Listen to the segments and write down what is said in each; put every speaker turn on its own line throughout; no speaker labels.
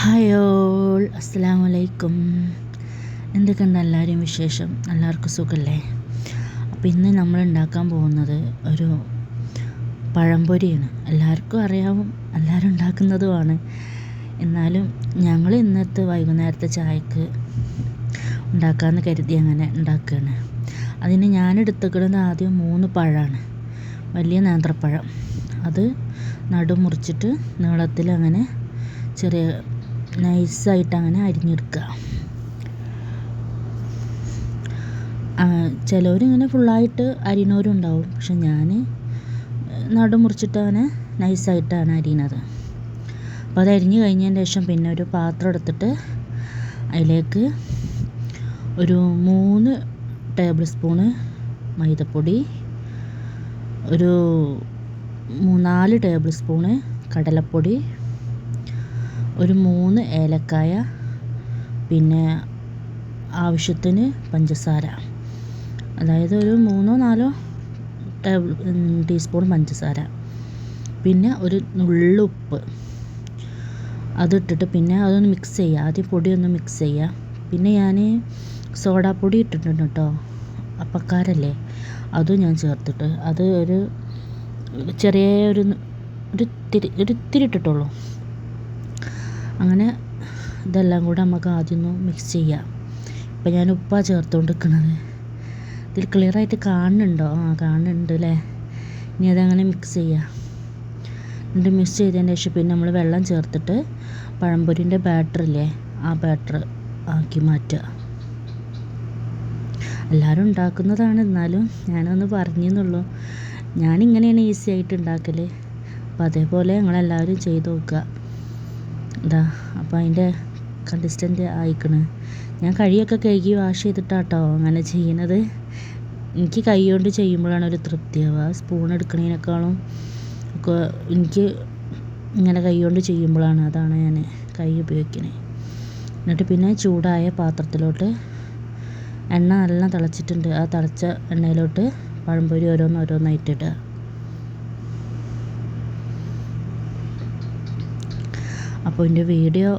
Hi all അസ്സാം വലൈക്കും എന്തൊക്കെയുണ്ട് എല്ലാവരെയും വിശേഷം? എല്ലാവർക്കും സുഖമല്ലേ അപ്പോൾ ഇന്ന് നമ്മൾ ഉണ്ടാക്കാൻ പോകുന്നത് ഒരു പഴംപൊരിയാണ്. എല്ലാവർക്കും അറിയാവും എല്ലാവരും ഉണ്ടാക്കുന്നതുമാണ്. എന്നാലും ഞങ്ങൾ ഇന്നത്തെ വൈകുന്നേരത്തെ ചായക്ക് ഉണ്ടാക്കാമെന്ന് കരുതി അങ്ങനെ ഉണ്ടാക്കുകയാണ് അതിന് ഞാൻ എടുത്തേക്കുന്നത് ആദ്യം മൂന്ന് പഴമാണ്. വലിയ നേന്ത്രപ്പഴം. അത് നടു മുറിച്ചിട്ട് നീളത്തിൽ അങ്ങനെ ചെറിയ നൈസായിട്ട് അങ്ങനെ അരിഞ്ഞെടുക്കുക ചിലവരിങ്ങനെ ഫുള്ളായിട്ട് അരിയണവരും ഉണ്ടാവും പക്ഷെ ഞാൻ നടു മുറിച്ചിട്ട് അങ്ങനെ നൈസായിട്ടാണ് അരിയണത്. അപ്പോൾ അത് അരിഞ്ഞ് കഴിഞ്ഞതിന് ശേഷം പിന്നെ ഒരു പാത്രം എടുത്തിട്ട് അതിലേക്ക് ഒരു മൂന്ന് ടേബിൾ സ്പൂണ് മൈദപ്പൊടി ഒരു മൂന്നാൽ ടേബിൾ സ്പൂണ് കടലപ്പൊടി ഒരു മൂന്ന് ഏലക്കായ പിന്നെ ആവശ്യത്തിന് പഞ്ചസാര. അതായത് ഒരു മൂന്നോ നാലോ ടേബിൾ ടീസ്പൂൺ പഞ്ചസാര. പിന്നെ ഒരു നുള്ളുപ്പ്. അതിട്ടിട്ട് പിന്നെ അതൊന്ന് മിക്സ് ചെയ്യുക ആദ്യം പൊടിയൊന്ന് മിക്സ് ചെയ്യുക പിന്നെ ഞാൻ സോഡാപ്പൊടി ഇട്ടിട്ടുണ്ട് കേട്ടോ അപ്പക്കാരല്ലേ? അതും ഞാൻ ചേർത്തിട്ട്. അത് ഒരു ചെറിയ ഒരു ഒരു ഇത്തിരി ഒരു ഇട്ടിട്ടുള്ളൂ. അങ്ങനെ ഇതെല്ലാം കൂടെ നമുക്ക് ആദ്യം ഒന്ന് മിക്സ് ചെയ്യാം. ഇപ്പം ഞാൻ ഉപ്പാണ് ചേർത്തുകൊണ്ടിരിക്കുന്നത് ഇതിൽ ക്ലിയറായിട്ട് കാണുന്നുണ്ടോ? ആ കാണുന്നുണ്ട് അല്ലേ ഇനി അതങ്ങനെ മിക്സ് ചെയ്യാം. എന്നിട്ട് മിക്സ് ചെയ്തതിന് ശേഷം പിന്നെ നമ്മൾ വെള്ളം ചേർത്തിട്ട് പഴംപൊരിന്റെ ബാറ്റർ ഇല്ലേ ആ ബാറ്റർ ആക്കി മാറ്റുക. എല്ലാവരും ഉണ്ടാക്കുന്നതാണ് എന്നാലും ഞാനൊന്ന് പറഞ്ഞെന്നുള്ളൂ. ഞാനിങ്ങനെയാണ് ഈസി ആയിട്ട് ഉണ്ടാക്കൽ അപ്പോൾ അതേപോലെ നിങ്ങളെല്ലാവരും ചെയ്ത് നോക്കുക. ഇതാ അപ്പോൾ അതിന്റെ കൺസിസ്റ്റന്റ് ആയിക്കണ്? ഞാൻ കഴിയൊക്കെ കഴുകി വാഷ് ചെയ്തിട്ടാട്ടോ അങ്ങനെ ചെയ്യണത്. എനിക്ക് കൈ കൊണ്ട് ചെയ്യുമ്പോഴാണ് ഒരു തൃപ്തിയാവുക സ്പൂൺ എടുക്കണേനേക്കാളും ഒക്കെ എനിക്ക് ഇങ്ങനെ കൈ കൊണ്ട് ചെയ്യുമ്പോഴാണ് അതാണ് ഞാൻ കൈ ഉപയോഗിക്കണേ. എന്നിട്ട് പിന്നെ ചൂടായ പാത്രത്തിലോട്ട് എണ്ണ നല്ല തിളച്ചിട്ടുണ്ട്. ആ തിളച്ച എണ്ണയിലോട്ട് പഴംപൊരി ഓരോന്ന് ഓരോന്നായിട്ട് ഇടുക. അപ്പോൾ എന്റെ വീഡിയോ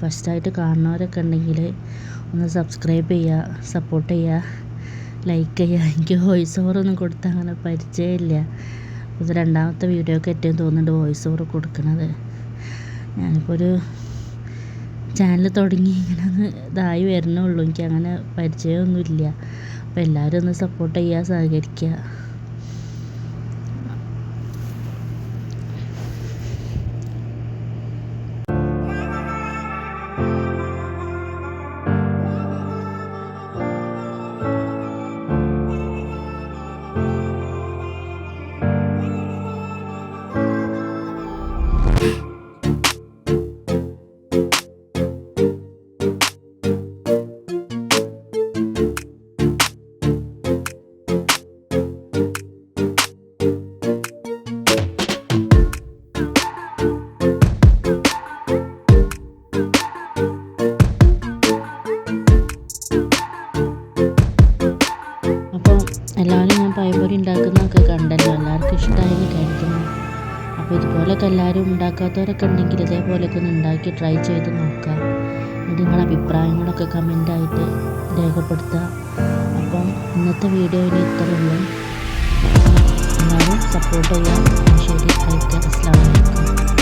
ഫസ്റ്റായിട്ട് കാണുന്നവരൊക്കെ ഉണ്ടെങ്കിൽ ഒന്ന് സബ്സ്ക്രൈബ് ചെയ്യുക സപ്പോർട്ട് ചെയ്യുക ലൈക്ക് ചെയ്യുക. എനിക്ക് വോയിസ് ഓവറൊന്നും കൊടുത്താൽ അങ്ങനെ പരിചയമില്ല. ഇത് രണ്ടാമത്തെ വീഡിയോ ഒക്കെ ഏറ്റവും തോന്നുന്നുണ്ട് വോയിസ് ഓവർ കൊടുക്കുന്നത് ഞാനിപ്പോൾ ഒരു ചാനൽ തുടങ്ങി ഇങ്ങനെ ഒന്ന് ഇതായി വരുന്നുള്ളൂ എനിക്ക് അങ്ങനെ പരിചയമൊന്നുമില്ല. അപ്പോൾ എല്ലാവരും ഒന്ന് സപ്പോർട്ട് ചെയ്യുക സഹകരിക്കുക. ഉണ്ടാക്കുന്നതൊക്കെ കണ്ടല്ലോ എല്ലാവർക്കും ഇഷ്ടമായെന്ന് കരുതുന്നു. അപ്പോൾ ഇതുപോലൊക്കെ എല്ലാവരും ഉണ്ടാക്കാത്തവരൊക്കെ ഉണ്ടെങ്കിൽ ഇതേപോലെയൊക്കെ ഒന്ന് ഉണ്ടാക്കി ട്രൈ ചെയ്ത് നോക്കുക. എന്നിട്ട് നിങ്ങളുടെ അഭിപ്രായങ്ങളൊക്കെ കമന്റായിട്ട് രേഖപ്പെടുത്തുക. അപ്പം ഇന്നത്തെ വീഡിയോ ഇനി ഇത്രയുള്ളൂ എല്ലാവരും സപ്പോർട്ട് ചെയ്യാം ശരി ലൈക്ക് അസ്ലാം വലൈക്കും